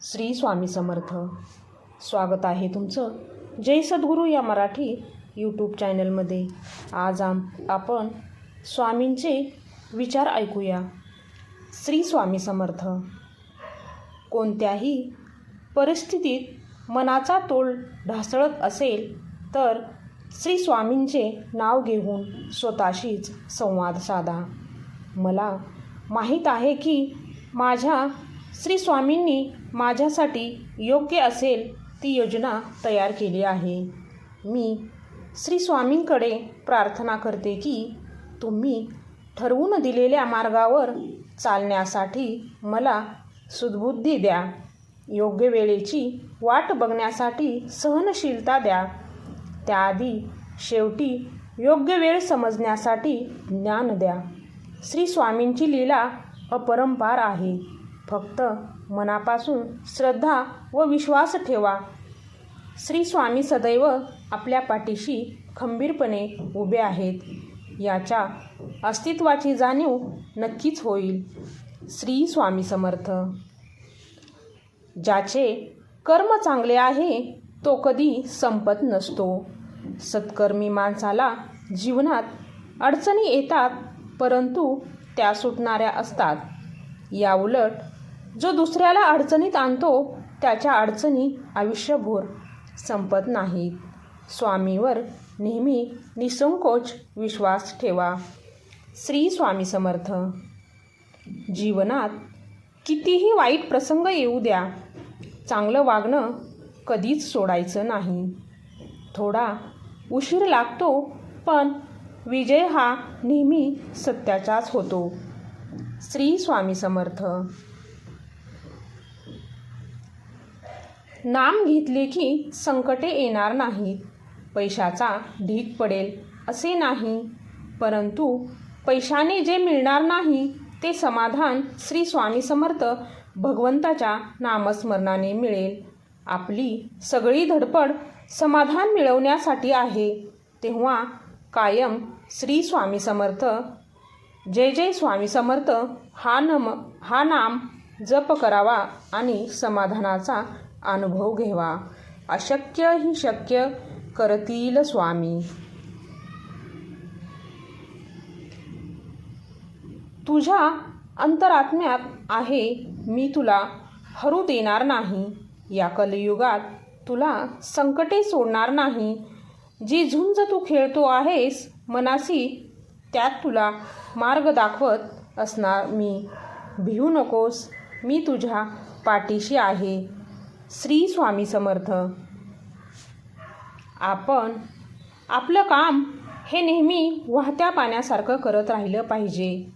श्री स्वामी समर्थ. स्वागत आहे तुमचं जय सद्गुरू या मराठी यूट्यूब चॅनलमध्ये आज आम आपण स्वामींचे विचार ऐकूया. श्री स्वामी समर्थ. कोणत्याही परिस्थितीत मनाचा तोल ढासळत असेल तर श्री स्वामींचे नाव घेऊन स्वतःशीच संवाद साधा. मला माहीत आहे की माझ्या श्री स्वामींनी माझ्यासाठी योग्य असेल ती योजना तयार केली आहे. मी श्री स्वामींकडे प्रार्थना करते की तुम्ही ठरवून दिलेल्या मार्गावर चालण्यासाठी मला सुदबुद्धी द्या. योग्य वेळेची वाट बघण्यासाठी सहनशीलता द्या. त्याआधी शेवटी योग्य वेळ समजण्यासाठी ज्ञान द्या. श्री स्वामींची लीला अपरंपार आहे. फक्त मनापासून श्रद्धा व विश्वास ठेवा. श्री स्वामी सदैव आपल्या पाठीशी खंबीरपणे उभे आहेत. याच्या अस्तित्वाची जाणीव नक्कीच होईल. श्री स्वामी समर्थ. ज्याचे कर्म चांगले आहे तो कधी संपत नसतो. सत्कर्मी माणसाला जीवनात अडचणी येतात परंतु त्या सुटणाऱ्या असतात. याउलट जो दुसऱ्याला अडचणीत आणतो त्याच्या अडचणी आयुष्यभर संपत नाहीत. स्वामीवर नेहमी निसंकोच विश्वास ठेवा. श्री स्वामी समर्थ. जीवनात कितीही वाईट प्रसंग येऊ द्या चांगलं वागणं कधीच सोडायचं नाही. थोडा उशीर लागतो पण विजय हा नेहमी सत्याचाच होतो. श्री स्वामी समर्थ. नाम घेतले की संकटे येणार नाहीत. पैशाचा ढीक पडेल असे नाही. परंतु पैशाने जे मिळणार नाही ते समाधान श्री स्वामी समर्थ भगवंताच्या नामस्मरणाने मिळेल. आपली सगळी धडपड समाधान मिळवण्यासाठी आहे. तेव्हा कायम श्री स्वामी समर्थ जय जय स्वामी समर्थ हा नम हा नाम जप करावा आणि समाधानाचा अनुभव घेवा. अशक्य ही शक्य करतील स्वामी. तुझ्या अंतरात्म्यात आहे मी तुला हरू देणार नाही. या कलियुगात तुला संकटे सोडणार नाही. जी झुंज तू खेळतो आहेस मनासी त्यात तुला मार्ग दाखवत असणार मी. भिवू नकोस मी तुझ्या पाठीशी आहे. श्री स्वामी समर्थ. आपण आपलं काम हे नेहमी वाहत्या पाण्यासारखं करत राहिलं पाहिजे.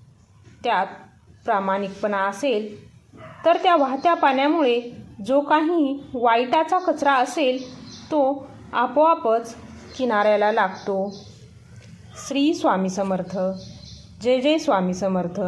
त्यात प्रामाणिकपणा असेल तर त्या वाहत्या पाण्यामुळे जो काही वाईटाचा कचरा असेल तो आपोआपच किनाऱ्याला लागतो. श्री स्वामी समर्थ. जय जय स्वामी समर्थ.